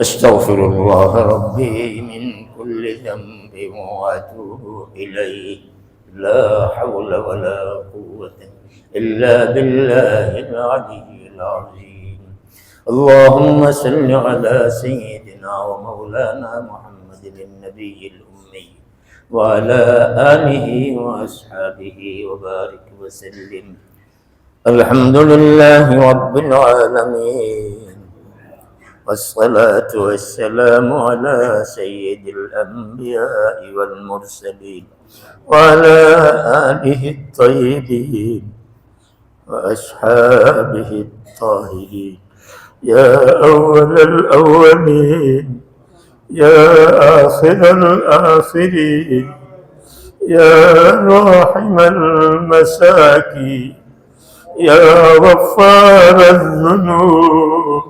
أستغفر الله ربي من كل ذنب وأتوب إليه. لا حول ولا قوة إلا بالله العلي العظيم. اللهم صل على سيدنا ومولانا محمد النبي الأمي وعلى آله وأصحابه وبارك وسلم. الحمد لله رب العالمين. والصلاة والسلام على سيد الأنبياء والمرسلين وعلى آله الطيبين وأصحابه الطاهرين. يا أول الأولين يا آخر الآخرين يا راحم المساكين يا غفار الذنوب.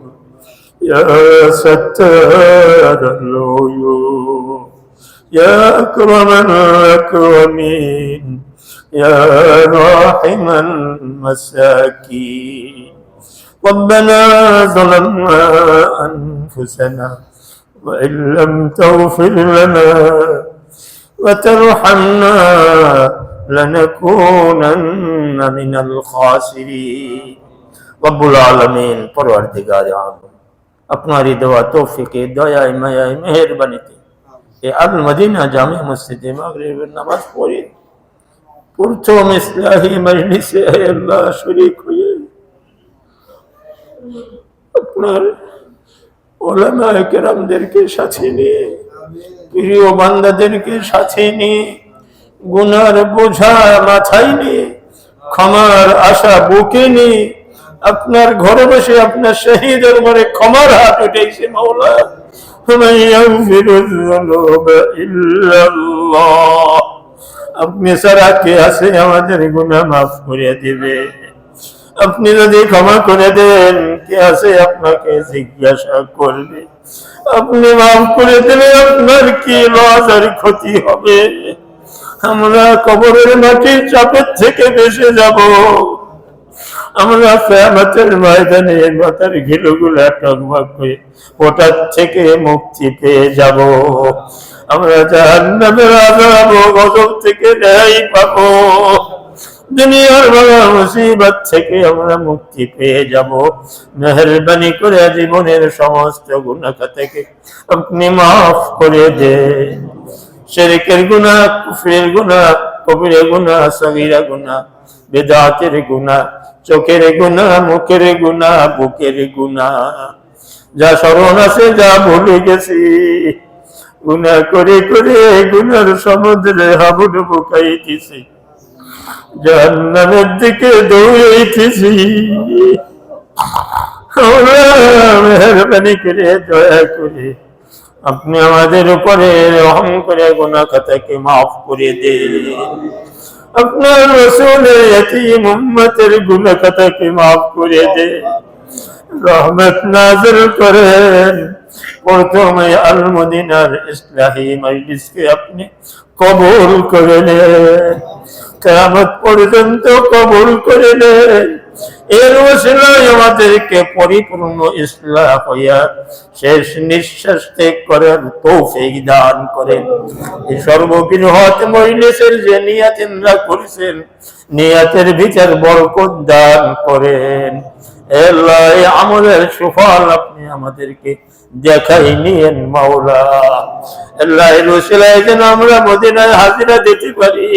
يا ستار العيون يا أكرم الأكرمين يا راحم المساكين. ربنا ظلمنا أنفسنا وإن لم تغفر لنا وترحمنا لنكونن من الخاسرين. رب العالمين پروردگار عالم আপনারই দেওয়া তৌফিকে দয়ায় মায়ায় মেহেরবানিতে এ আল মদিনা জামে মসজিদে মাগরিবের নামাজ পড়ি প্রথম ইসলাহি মজলিসে আল্লাহ শরীক হয়ে আপনার ওলামায়ে কেরামদেরকে সাথে নিয়ে প্রিয় বান্দাদেরকে সাথে নিয়ে গুনার বোঝা মাথায় নিয়ে ক্ষমার আশা বুকে নিয়ে আপনার ঘরে বসে আপনার শহীদের মনে ক্ষমার হাত উঠেছে মাওলা। আপনি সারা কে আছে আমাদের গুণা মাফ করে দিবে? আপনি যদি ক্ষমা করে দেন, কে আছে আপনাকে জিজ্ঞাসা করবে? আপনি মাফ করে দিলে আপনার কি লস আর ক্ষতি হবে? আমরা কবরের মাটির চাপের থেকে বেসে যাব। আমরা কেয়ামতের ময়দানে মাথার ওটার থেকে মুক্তি পেয়ে যাব। আমরা জাহান্নামের আযাব ও গজব থেকে রেহাই পাবো। দুনিয়ার বড় মুসিবত থেকে আমরা মুক্তি পেয়ে যাব। মেহরবানি করে জীবনের সমস্ত গুনাহ থেকে আপনি মাফ করে দেন। শিরকের গুনাহ, কুফরের গুনাহ, কবিরের গুনাহ সগীরা গুনাহ বেদাতের গুনাহ চোখের গুনাহ মুখের গুনাহ বুকের গুনাহ যা স্মরণ আছে, যা ভুলে গেছি গুনাহ করে করে গুনার সমুদ্রে হাবুডুবু খাইতেছি জাহান্নামের দিকে দৌড়াইতেছি মেহরবানি করে, দয়া করে, আপনি আমাদের উপরে রহম করে গোনা খাতাকে মাফ করে দেন। আপনার রসুলের এতিম উম্মতের গুনা খাতাকে মাফ করে দে। রহমত নাজর করেন। প্রথমে আল মদিনার ইসলাহি মজলিসকে আপনি কবুল করে নেন। কেয়ামত পর্যন্ত কবুল করে নেন। এর পরিপূর্ণ ইসলাম হইয়া শেষ নিঃশ্বাস ত্যাগ করার তৌফিক দান করেন। এই মজলিসের যে করেছেন, নিয়াতের বিচার বরকত দান করেন। আমলের সুফল আপনি আমাদেরকে দেখাই নিয়েন, মাওলা। আল্লাহ এর যেন আমরা মদিনায় হাজিরা দিতে পারি।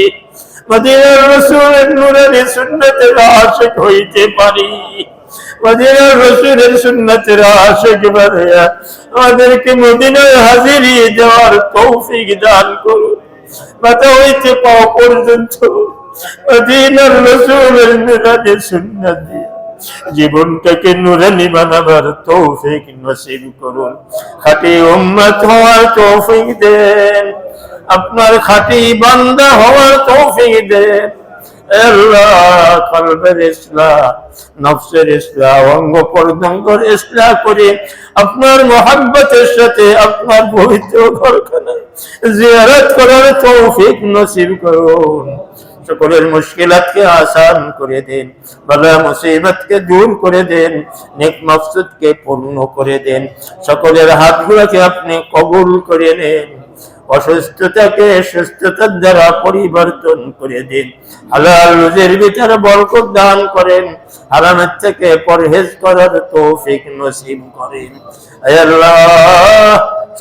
মদিনার রসুলের নূরের সুন্নতের আশিক হইতে পারি। মদিনার রসুলের সুন্নতের আশিক বানায়া আমাদেরকে মদিনায় হাজিরি দেওয়ার তৌফিক দান করুন। মাথা হইতে পাওয়া পর্যন্ত মদিনার রসুলের নূরের সুন্নত দিয়ে জীবনটাকে নুরানি বানাবার তৌফিক নসিব করুন। খাটি উম্মত হওয়ার তৌফিক দেন। আপনার খাটি বান্দা হওয়ার তৌফিক ইসলাম করে আপনার মোহাব্বতের সাথে আপনার পবিত্র ঘরখানা জিয়ারত করার তৌফিক নসিব করুন। সকলের মুশকিলাতকে আসান করে দেন, বালা মুসিবতকে দূর করে দেন, নেক মকসুদকে পূর্ণ করে দেন। সকলের হাতগুলোকে আপনি কবুল করে নেন। অসুস্থতাকে সুস্থতার দ্বারা পরিবর্তন করে দিন। হালাল রুজির ভিতরে বরকত দান করেন। হারামের থেকে পরহেজ করার তৌফিক নসিব করেন।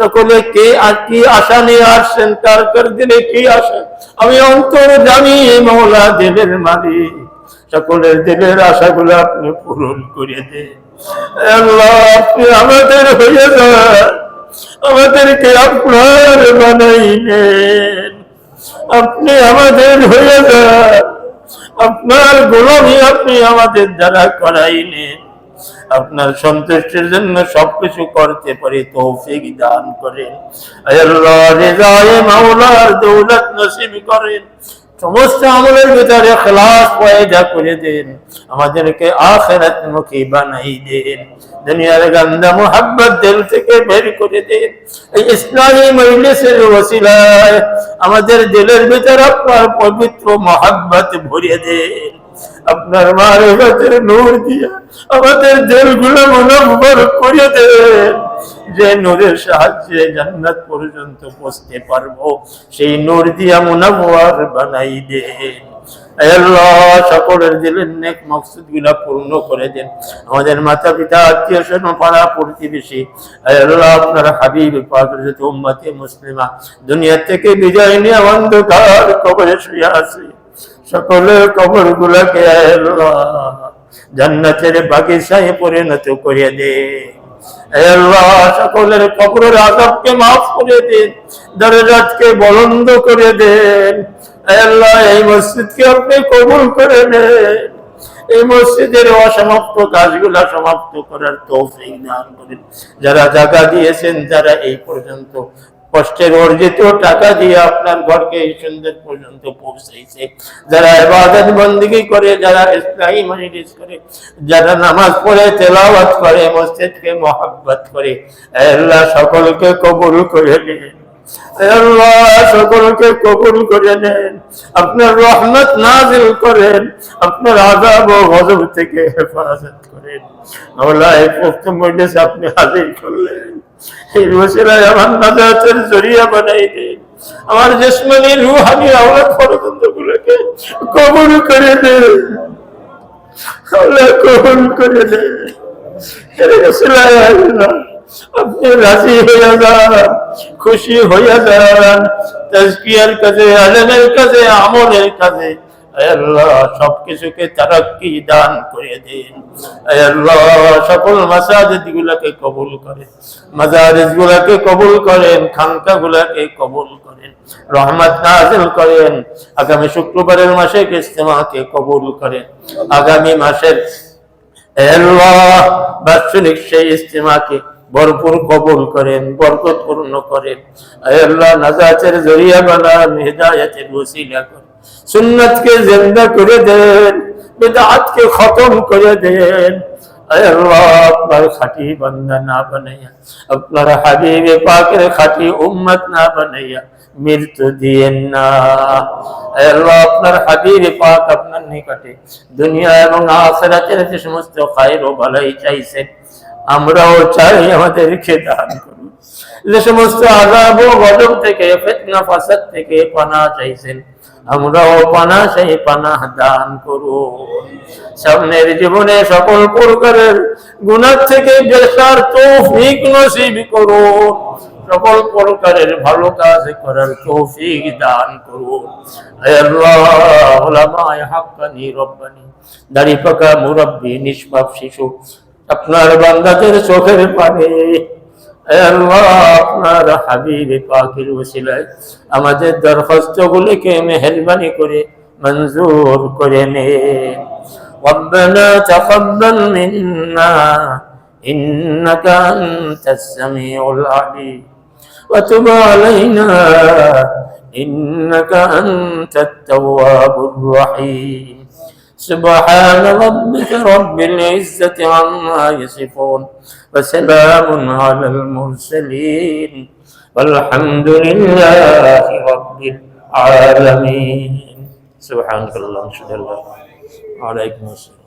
সকলে কে আর কি আশা নিয়ে আসছেন? কার কার দিলে কি আশা? আমি অন্তর জানি, মৌলা দেবের মালিক। সকলের দিলের আশাগুলো আপনি পূরণ করে দেন। আমাদের হয়ে যান। আমাদেরকে আপনার বানাইলেন আপনি আমাদের হয়ে যান। আপনার গোলামি আপনি আমাদের দ্বারা করাইলেন আপনার সন্তুষ্টির জন্য সবকিছু করতে পারি, তৌফিক দান করেন। আল্লাহ রেজায়ে মাওলার দৌলত নসিব করেন। সমস্ত আমলের ভিতরে খেলাস পয়দা করে দেন। আমাদেরকে আখেরাত মুখী বানাই দেন। দুনিয়ার গন্ধা, মোহাব্বত দিল থেকে বের করে দেন। এই ইসলামী মজলিসের ওসিলায় আমাদের দিলের ভিতরে আপনার পবিত্র মোহাব্বত ভরিয়ে দেন। আপনার মারেফতের নূর দিয়ে আমাদের দিলগুলো মনোভর করে দেন। যে নূরের সাহায্যে জান্নাত পর্যন্ত পৌঁছতে পারব, সেই নূর দিয়া মুনাওয়ার বানাই দেন সকলের দিলের নেক মকসুদগুলা পূর্ণ করে দেন। আমাদের মাতা পিতা আত্মীয় স্বজন, পাড়া প্রতিবেশী আল্লাহ হাবিব মুসলিমা, দুনিয়া থেকে বিজয় নিয়ে অন্ধকার কবরে শুয়ে আছে। সকলের কবর গুলাকে আল্লাহ, জান্নাতের বাগিচায় পরিণত করে দে। আয় আল্লাহ সকলের আজাবকে মাফ করে দিন বলন্দ করে দেন। এই মসজিদকে আপনি কবুল করে নেন। এই মসজিদের অসমাপ্ত কাজগুলা সমাপ্ত করার তৌফিক দান করেন। যারা জায়গা দিয়েছেন, যারা এই পর্যন্ত কষ্টের অর্জিত টাকা দিয়ে আপনার ঘরকে এই সুন্দর পর্যন্ত পৌঁছাইছে যারা ইবাদত বন্দিগি করে, যারা ইসলামী মজলিস করে, যারা নামাজ পড়ে, তেলাওয়াত করে, মসজিদকে মহাব্বত করে আল্লাহ সকলকে কবুল করে নিন। আল্লাহ সকলকে কবুল করে নেন। আপনার রহমত নাজিল করেন। আপনার আজাব ও গজব থেকে হেফাজত করেন। এই আপনি হাজির করলেন। এই রসিলায় আমার নাজাতের জরিয়া বানাই দেন। আমার জেসমানি রুহানি আওলাদ ফরকন্দ গুলোকে কবুল করে দেন আল্লাহ কবুল করে দেন এই রসিলায় আল্লাহ আপনি রাজি হইয়া যান, খুশি হইয়া যান। তাজকিয়ার কাজে আলেমের কাজে, আমলের কাজে আল্লাহ তারাক্কি দান করে দিন। সকল মাসাজিদ গুলাকে কবুল করেন মাজারিজ গুলাকে কবুল করেন খানকা গুলাকে কবুল করেন, রহমত নাজিল করেন। আগামী শুক্রবারের মাসে ইস্তেমাকে কবুল করেন। আগামী মাসের বাৎসরিক সেই ইস্তেমাকে ভরপুর কবুল করেন বরকত পূর্ণ করেন আল্লাহ, নাজাতের জরিয়া বানান, হেদায়তের ওসিলা সুন্নতকে জিন্দা করে দেন বিদআতকে খতম করে দেন। আপনার খাঁটি বান্দা না বানাইয়া, আপনার হাবিবে পাকের খাঁটি উম্মত না বানাইয়া মৃত্যু দিয়েন না। আল্লাহ, আপনার হাবিবে পাক আপনার নিকটে দুনিয়া এবং আখিরাতের যে সমস্ত খায়ের ও ভালাই চাইছেন, আমরাও চাই আমাদেরকে দান করুন। যে সমস্ত আজাব ও গজব থেকে, ফিতনা, ফাসাদ থেকে পানা চাইছেন। আমরাও পানা সেই পানা দান করুন। সামনের জীবনে সকল প্রকারের গুণার থেকে বেসার তৌফিক নসিব করুন। সকল প্রকারের ভালো কাজ করার তৌফিক দান করুন। হাক্কানি রব্বানি, দাড়ি পাকা মুরব্বী, নিষ্পাপ শিশু, আপনার বান্দাদের চোখের পানে। আপনার হাবিবে পাকের ওসিলায় আমাদের দরখাস্ত গুলিকে মেহরবানি করে মঞ্জুর করে নে ربنا تقبل منا إنك أنت السميع العليم وتب علينا إنك أنت التواب الرحيم سبحان ربك رب العزة عما يصفون وسلام على المرسلين والحمد لله رب العالمين. سبحانك اللهم وبحمدك عليكم السلام.